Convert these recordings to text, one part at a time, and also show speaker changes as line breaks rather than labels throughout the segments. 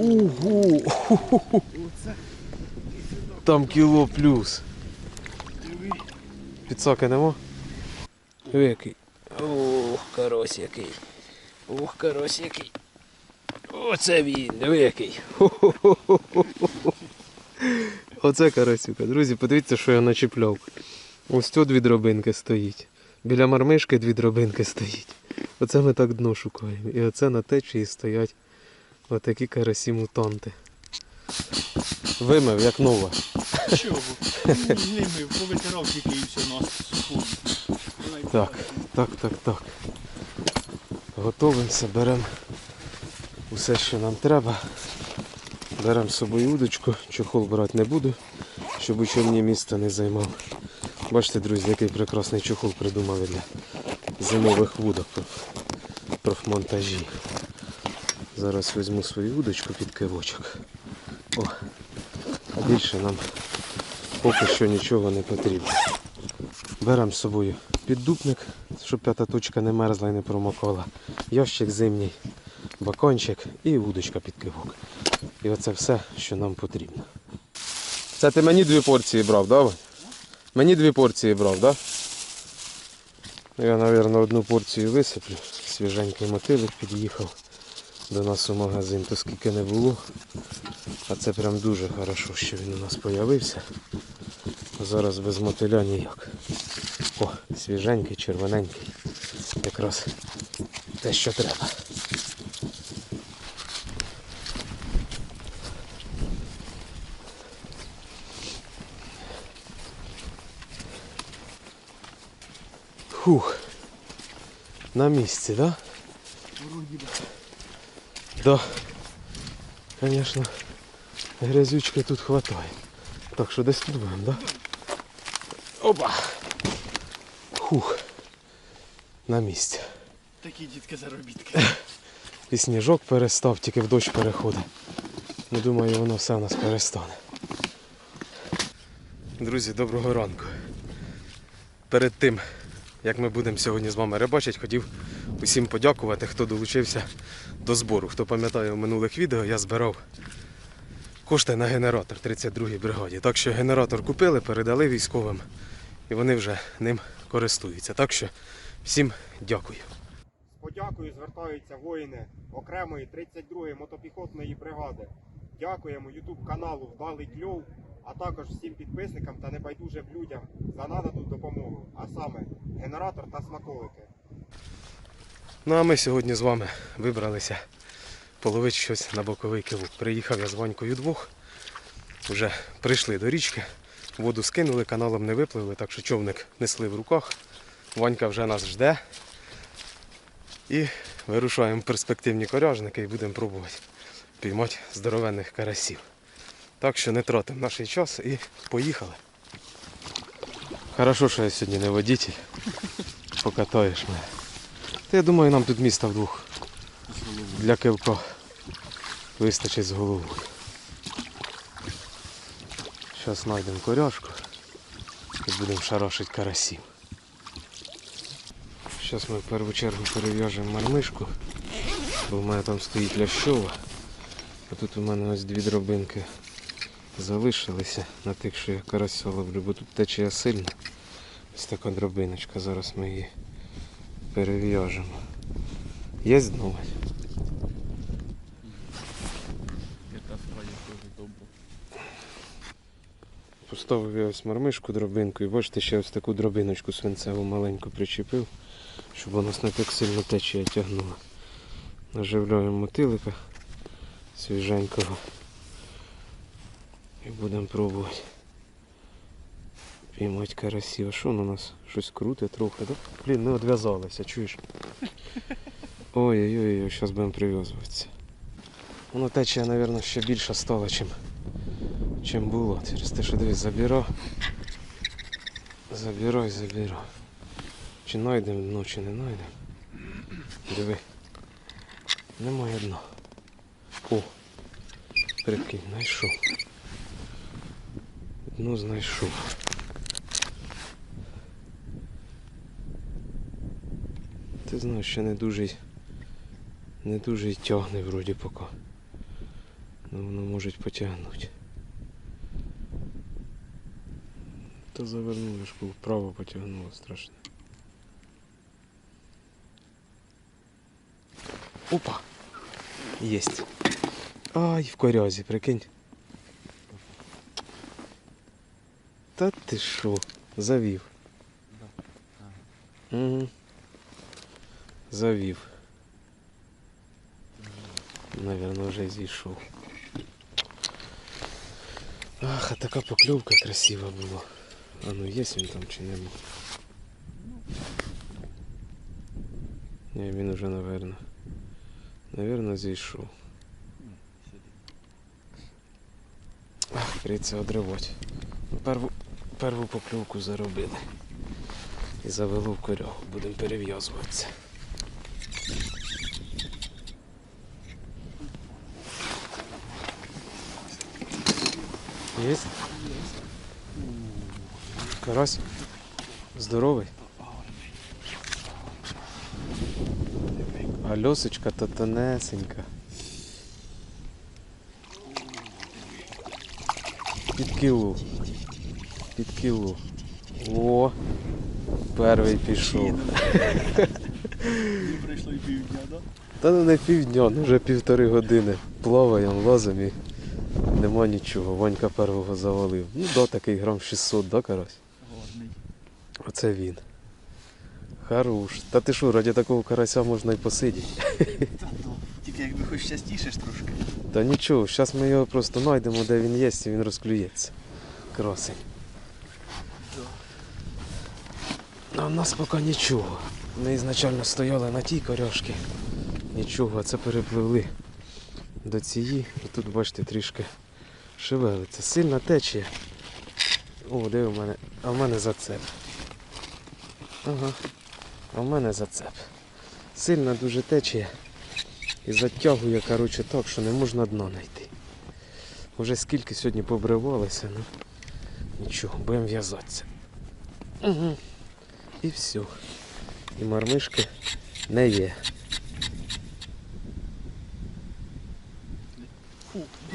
Угу. Там кіло плюс. Підсаки нема? Який. Ох, карось який. Ох, карось який. Оце він, диви який. Оце карасюка. Друзі, подивіться, що я начіпляв. Ось тут дві дробинки стоїть. Біля мармишки дві дробинки стоїть. Оце ми так дно шукаємо. І оце на течії стоять отакі карасі мутанти. Вимив, як нова.
Чого? Не мив, повитирав тільки і все на суху.
Так, так, так, так. Готовимося, беремо усе, що нам треба. Беремо з собою удочку, чохол брати не буду, щоб у човні місто не займав. Бачите, друзі, який прекрасний чохол придумали для зимових вудок проф- профмонтажі. Зараз візьму свою удочку під кивочок. О, а більше нам поки що нічого не потрібно. Беремо з собою піддупник, щоб п'ята точка не мерзла і не промокала. Ящик зимній, бакончик і удочка під кивок. І оце все, що нам потрібно. Це ти мені дві порції брав, да? Мені дві порції брав, да? Я, мабуть, одну порцію висиплю. Свіженький мотилик під'їхав до нас у магазин, то скільки не було. А це прям дуже хорошо, що він у нас з'явився. Зараз без мотиля ніяк. О, свіженький, червоненький. Якраз те, що треба. Фух. На місці, да? Да. Конечно, грязючки тут хватає. Так що десь тут будемо, да? Опа! Хух. На місці.
Такі дітки заробітки.
І сніжок перестав, тільки в дощ переходить. Ну, думаю, воно все у нас перестане. Друзі, доброго ранку. Перед тим, як ми будемо сьогодні з вами рибачити, хотів усім подякувати, хто долучився до збору. Хто пам'ятає в минулих відео, я збирав кошти на генератор 32-й бригаді. Так що генератор купили, передали військовим і вони вже ним користуються. Так що всім дякую.
З подякою звертаються воїни окремої 32-ї мотопіхотної бригади. Дякуємо YouTube каналу Вдалий Кльов, а також всім підписникам та небайдужим людям за надану допомогу, а саме генератор та смаколики.
Ну а ми сьогодні з вами вибралися половити щось на боковий кивок. Приїхав я з Ванькою двох. Вже прийшли до річки, воду скинули, каналом не випливли, так що човник несли в руках. Ванька вже нас жде. І вирушаємо перспективні коряжники і будемо пробувати піймати здоровенних карасів. Так що не тратимо наш час і поїхали. Хорошо, що я сьогодні не водитель. Покатаєш мене. Та я думаю, нам тут міста вдвох для кивка вистачить з головою. Зараз знайдемо коряшку і будемо шарашити карасів. Зараз ми в першу чергу перев'яжемо мармишку, бо в мене там стоїть лящова. А тут у мене ось дві дробинки залишилися на тих, що я карася ловлю, бо тут течія сильно. Ось така дробиночка, зараз ми її перев'яжемо. Є знову. Поставив я ось мармишку дробинку і бачите, ще ось таку дробиночку свинцеву маленьку причепив, щоб воно не так сильно течія тягнуло. Наживляємо мотилика свіженького і будемо пробувати. Піймати карасів. А що у нас щось круте трохи, так? Блін, не одв'язалося, чуєш? Ой-ой-ой, зараз будемо прив'язуватися. Воно течія, мабуть, ще більше стало, чим чим було. Через те, що дивись, забіра. Забирай, забирай. Чи знайдемо дно, чи не знайдемо. Диви. Немає дна. О! Прикинь, знайшов. Дно знайшов. Знаєш, ще не дуже не дуже й тягне вроді поки. Ну, воно може потягнути. Та завернули ж вправо потягнуло страшно. Опа! Єсть. Ай, в корязі, прикинь. Та ти що? Завів. Угу. Завів. Наверно, вже зійшов. Ах, а така покльовка красива була. А ну є він там чи нема? Ні, він уже, наверно. Наверно, зійшов. Ах, прийдеться одривати. Ну, Перву, перву покльовку заробили. І завело в корягу. Будемо перев'язуватися. Есть? Карась? Здоровий? А льосочка то тонесенька. Під кілу. Під кілу. О! Перший пішов.
Не прийшло і півдня, да?
Та ну не півдня, ну вже півтори години. Плаваємо, лазимо і нема нічого. Ванька первого завалив. Ну да, такий грам 600, да, карась?
Гарний.
Оце він. Хорош. Та ти що, раді такого карася можна й посидіти.
Та то. Тільки якби хоч частіше ж трошки.
Та нічого, зараз ми його просто знайдемо, де він є, і він розклюється. Красень. А в нас поки нічого. Ми ізначально стояли на тій коряшці. Нічого, а це перепливли до цієї. І тут, бачите, трішки шевелиться. Сильна течія. О, де у мене? А в мене зацеп. Ага. А в мене зацеп. Сильна дуже течія. І затягує, коротше, так, що не можна дна знайти. Уже скільки сьогодні побривалися, ну нічого, будемо в'язатися. Угу. І все. І мармишки не є.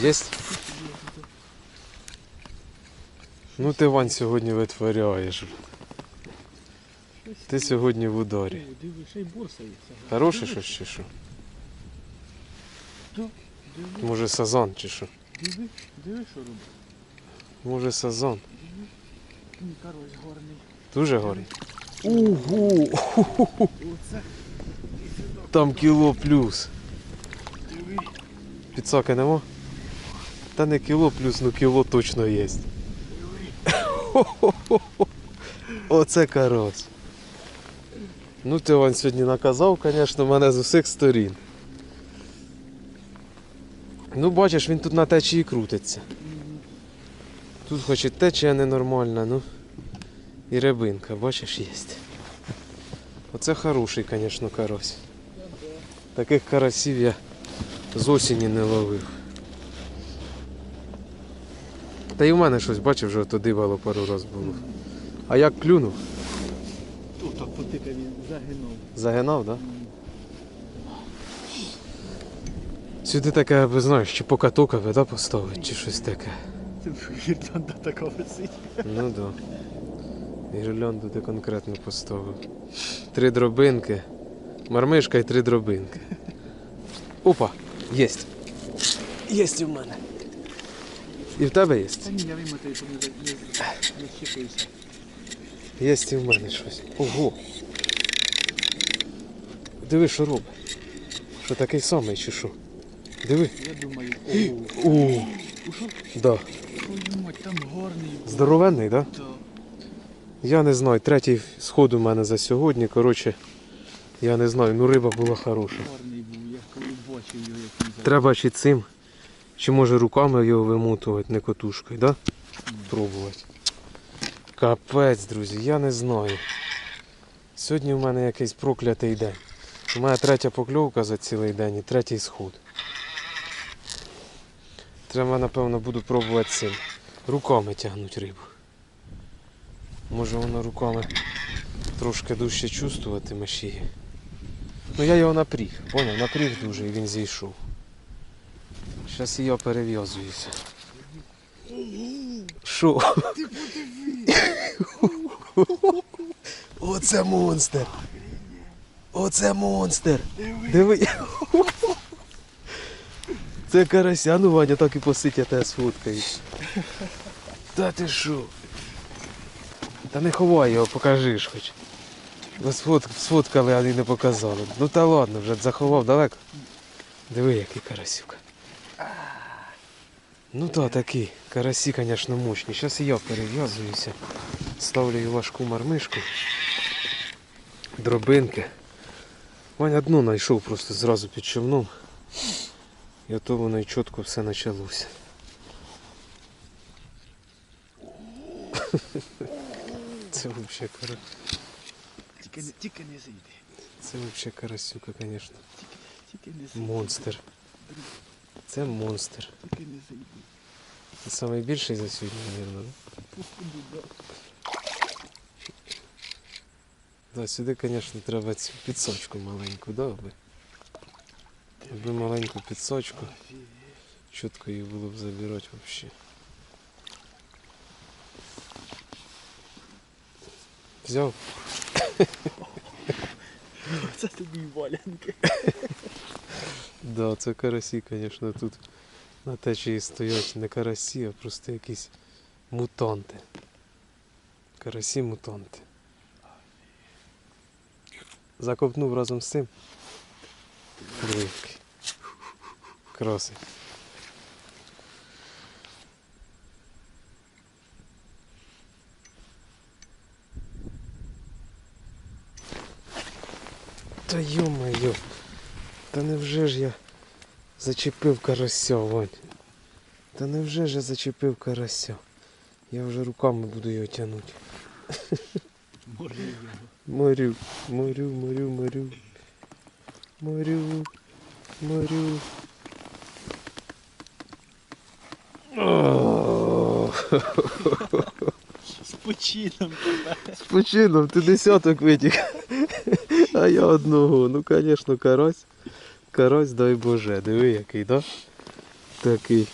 Єсть? Ну ти Вань сьогодні витворяєш. Ти сьогодні в ударі. Хороше щось чи що? Може сазан чи що?
диви, диви, що робить.
Може сазан.
Карось гарний.
Угу! Там кіло плюс. Підсаки нема? Та не кіло плюс, ну кіло точно є. Оце карась. Ну ти Вань сьогодні наказав, звісно, мене з усіх сторін. Ну бачиш, він тут на течії крутиться. Тут хоч і течія ненормальна, ну. І рибинка, бачиш, є. Оце хороший, звісно, карась. Таких карасів я з осені не ловив. Та й у мене щось бачив, вже то дивало пару раз було. А як клюнув?
Тут так потика він загинув.
Загинав, так? Да? Сюди таке, аби знаєш, чи покаток аби, да, поставити, чи щось таке.
Це гірлянда така висить.
Ну да. Гірлянду ти конкретно поставив. Три дробинки. Мармишка і три дробинки. Опа! Єсть! Єсть у мене. І в тебе є?
Та ні, я вимотаю, щоб не, щепився.
Єсть і в мене щось. Ого! Диви, що робить. Що такий самий чи що? Диви.
Я думаю,
О,
о, ушов?
да.
Твою мать, там гарний. був.
Здоровенний, да?
Та.
Я не знаю, третій сход у мене за сьогодні. Коротше, я не знаю, ну риба була хороша. Треба чи цим, чи може руками його вимотувати, не котушкою, да? Пробувати. Капець, друзі, я не знаю. Сьогодні в мене якийсь проклятий день. У мене третя покльовка за цілий день і третій сход. Треба, напевно, буду пробувати цим. Руками тягнути рибу. Може воно руками трошки дужче чувствуватиме ще. Ну я його напріг, поняв, напріг дуже і він зійшов. Зараз я перев'язуюся. Що? Оце монстр! Оце монстр! Диви. Це карася, ну Ваня так і посить, я тебе сфоткаю. Та ти що? Та не ховай його, покажи ж хоч. Сфоткали, а не показали. Ну та ладно, вже заховав далеко. Диви, який карасюка. Ну та такий. Карасі, звісно, мощні. Зараз я перев'язуюся. Ставлю важку мармишку. Дробинки. Ваня дно знайшов просто зразу під човном. І ото воно і чітко все почалося. Це взагалі кара...
Тільки, не- тільки не зайди.
Це взагалі карасюка, звісно.
Тільки не зайди.
Монстр. Це монстр.
Тільки не зайди.
Це найбільший за сьогодні, мабуть.
Походу, да.
Да, сюди, звісно, треба цю підсочку маленьку, да, аби. Аби маленьку підсочку. Чітко її було б забирати взагалі. Взяв?
Це тобі валянки.
Да, це карасі, звісно, тут на течії стоять не карасі, а просто якісь мутанти. Карасі мутанти. Закопнув разом з цим. Дивки. Та йо-моє. Та невже ж я зачепив карася, Вань? Та невже ж я зачепив карася? Я вже руками буду його тягнути. Морю, морю, морю, морю. Морю, морю. О,
З почином тебе.
З почином, ти десяток витік. А я одного. Ну, звісно, карась. Карась, дай Боже. Диви який, да? Такий.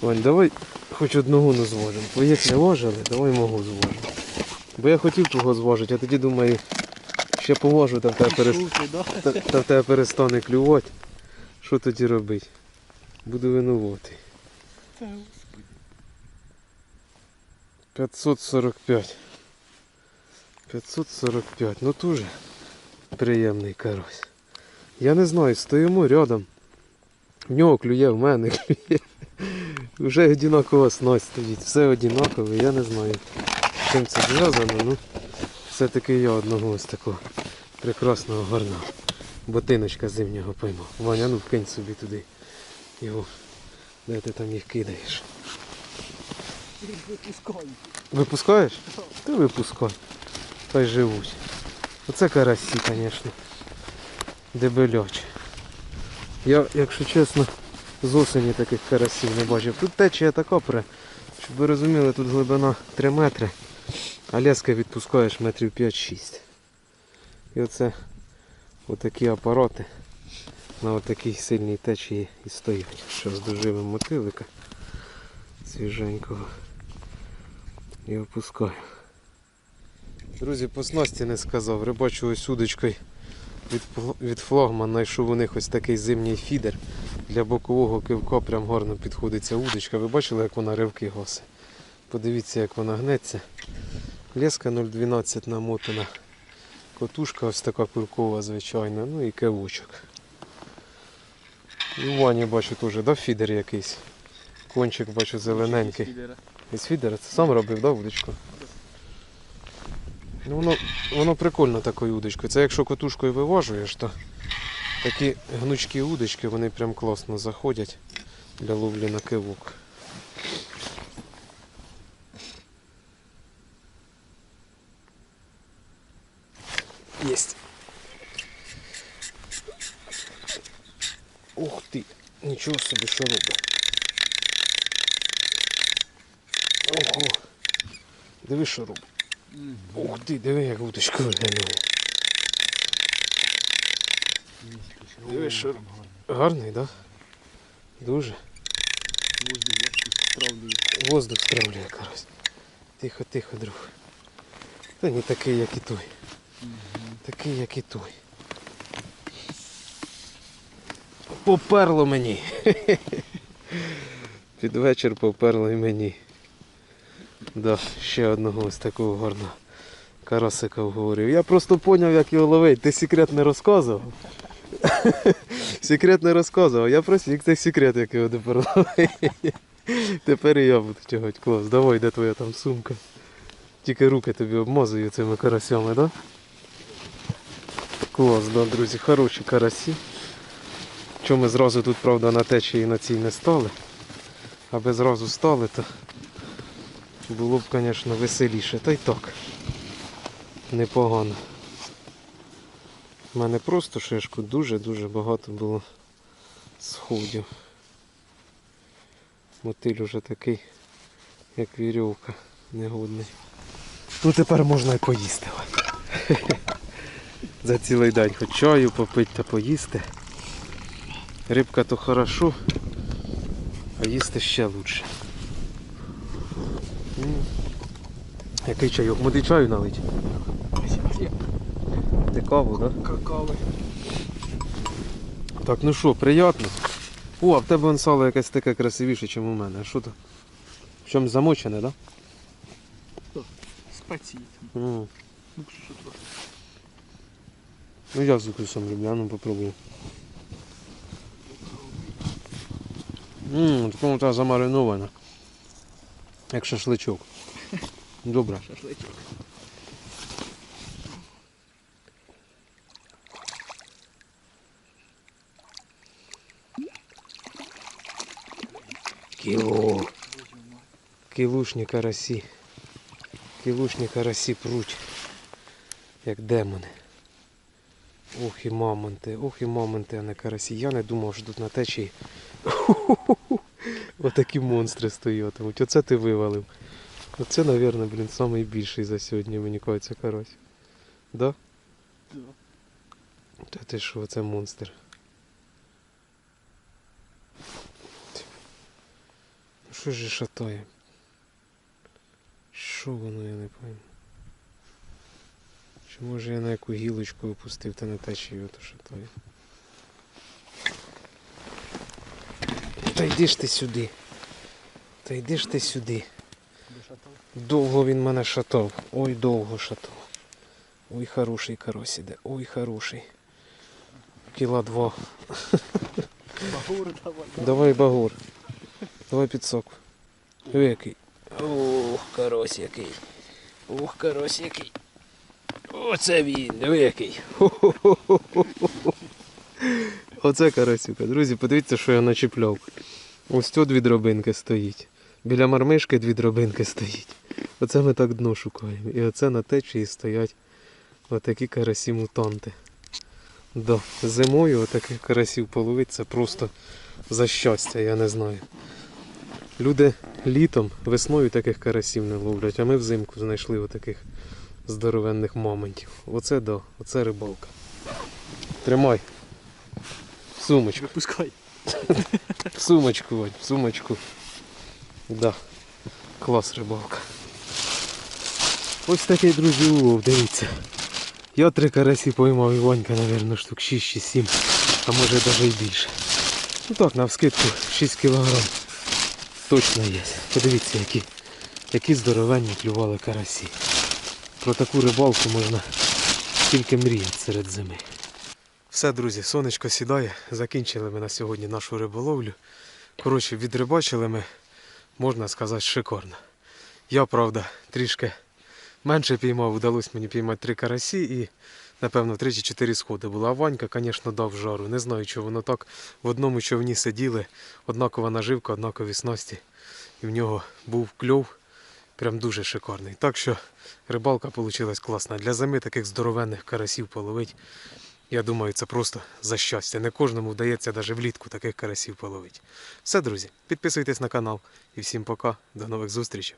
Вань, давай хоч одного не зважимо. Твоїх не важили, давай мого зважимо. Бо я хотів того зважити, а тоді думаю, ще поважу, та в тебе, перес...
Пішов ти, да?
та, та в тебе перестане клювати. Що тоді робити? Буду винуватий. 545. 545. Ну дуже приємний карась. Я не знаю, стоїмо рядом. В нього клює, в мене клює. Вже одинакова снасть стоїть. Все одинакове, я не знаю, чим це зв'язано. Ну, все-таки я одного ось такого прекрасного гарного ботиночка зимнього поймав. Ваня, ну вкинь собі туди його. Де ти там їх кидаєш?
Випускай.
Випускаєш? Ти випускай. Та й живуть. Оце карасі, звісно. Дебелячі. Я, якщо чесно, з осені таких карасів не бачив. Тут течія така пре. Щоб ви розуміли, тут глибина 3 метри, а леска відпускаєш метрів 5-6. І оце отакі апарати на отакій сильній течії і стоять. Що здоживим мотилика свіженького і опускаю. Друзі, по снасті не сказав. Рибачу ось удочкою від, від флагмана знайшов у них ось такий зимній фідер. Для бокового кивка прям гарно підходить ця удочка. Ви бачили, як вона ривки госе? Подивіться, як вона гнеться. Леска 0,12 намотана. Котушка ось така куркова, звичайна, ну і кевучок. І у Вані бачу теж, да, фідер якийсь. Кончик бачу зелененький. Із фідера це сам робив, да, удочку? Ну, воно, воно прикольно такою удочкою. Це якщо котушкою виважуєш, то такі гнучкі удочки, вони прям класно заходять для ловлі на кивок. Єсть. Ух ти, нічого собі, що робить. Ого. Диви, що робить. Ух ти, диви, як уточка виглянула. Диви, що. Гарний, так? Дуже.
Воздух
стравлює карась. Тихо, тихо, друг. Та не такий, як і той. Такий, як і той. Поперло мені. Під вечір поперло і мені. Да, ще одного ось такого гарного карасика вговорив. Я просто поняв, як його ловити. Ти секрет не розказував. секрет не розказував. Я просто як цей секрет, як його тепер ловити. Тепер і я буду тягати. Клас, давай, де твоя там сумка. Тільки руки тобі обмазую цими карасями, да? Клас, да, друзі, хороші карасі. Чому ми зразу тут, правда, на течії на цій не стали. Аби зразу стали, то було б, звісно, веселіше. Та й так. Непогано. У мене просто шишку дуже-дуже багато було сходів. Мотиль уже такий, як вірьовка, негодний. Ну тепер можна і поїсти. За цілий день хоч чаю попити та поїсти. Рибка то хорошо, а їсти ще лучше. Який чайок? Моди чаю налить? Ти каву, так? Да? Так, ну що, приємно. О, а в тебе вон сало якесь таке красивіше, ніж у мене. А що то? В чому замочене, так? Да?
Ну, що трохи.
Ну я з укрусом люблю, а ну попробую. Ммм, такому та замаринована. Як шашличок. Добре.
Шашличок.
Кіло. Кілушні карасі. Кілушні карасі пруть. Як демони. Ох і мамонти, ох і мамонти, а не карасі. Я не думав, що тут на течії. Отакі монстри стоятимуть. Оце ти вивалив. Оце, мабуть, блін, найбільший за сьогодні, мені кажеться, карась. Да?
Да.
Та ти що, це монстр. Ну що ж шатає? Що воно, я не пойму. Чи може я на яку гілочку опустив та на течію ото шатає? Та йди ж ти сюди. Та йди ж ти сюди.
Шатав?
Довго він мене шатав. Ой, довго шатав. Ой, хороший карось іде. Ой, хороший. Кіла два.
Багур давай.
Давай багор. Давай підсоку. Ой, який. Ох, карось який. Ох, карось який. Оце він, диви який. Оце карасюка. Друзі, подивіться, що я начіпляв. Ось тут дві дробинки стоїть. Біля мармишки дві дробинки стоїть. Оце ми так дно шукаємо. І оце на течії стоять отакі карасі мутанти. Да. Зимою отаких карасів половити це просто за щастя, я не знаю. Люди літом, весною таких карасів не ловлять, а ми взимку знайшли отаких здоровенних мамонтів. Оце да, оце рибалка. Тримай. Сумочку.
Випускай.
Сумочку, Вань, в сумочку. Да. Клас рибалка. Ось такий, друзі, улов, дивіться. Я три карасі поймав і Ванька, мабуть, штук 6 чи 7, а може навіть і більше. Ну так, на вскидку 6 кілограм. Точно є. Подивіться, які, які здоровенні клювали карасі. Про таку рибалку можна тільки мріяти серед зими. Все, друзі, сонечко сідає. Закінчили ми на сьогодні нашу риболовлю. Коротше, відрибачили ми, можна сказати, шикарно. Я, правда, трішки менше піймав, вдалося мені піймати три карасі і, напевно, три чи чотири сходи було. А Ванька, звісно, дав жару. Не знаю, чого воно так. В одному човні сиділи, однакова наживка, однакові снасті. І в нього був кльов. Прям дуже шикарний. Так що рибалка вийшла класна. Для зими таких здоровенних карасів половить. Я думаю, це просто за щастя. Не кожному вдається навіть влітку таких карасів половити. Все, друзі, підписуйтесь на канал. І всім пока. До нових зустрічей.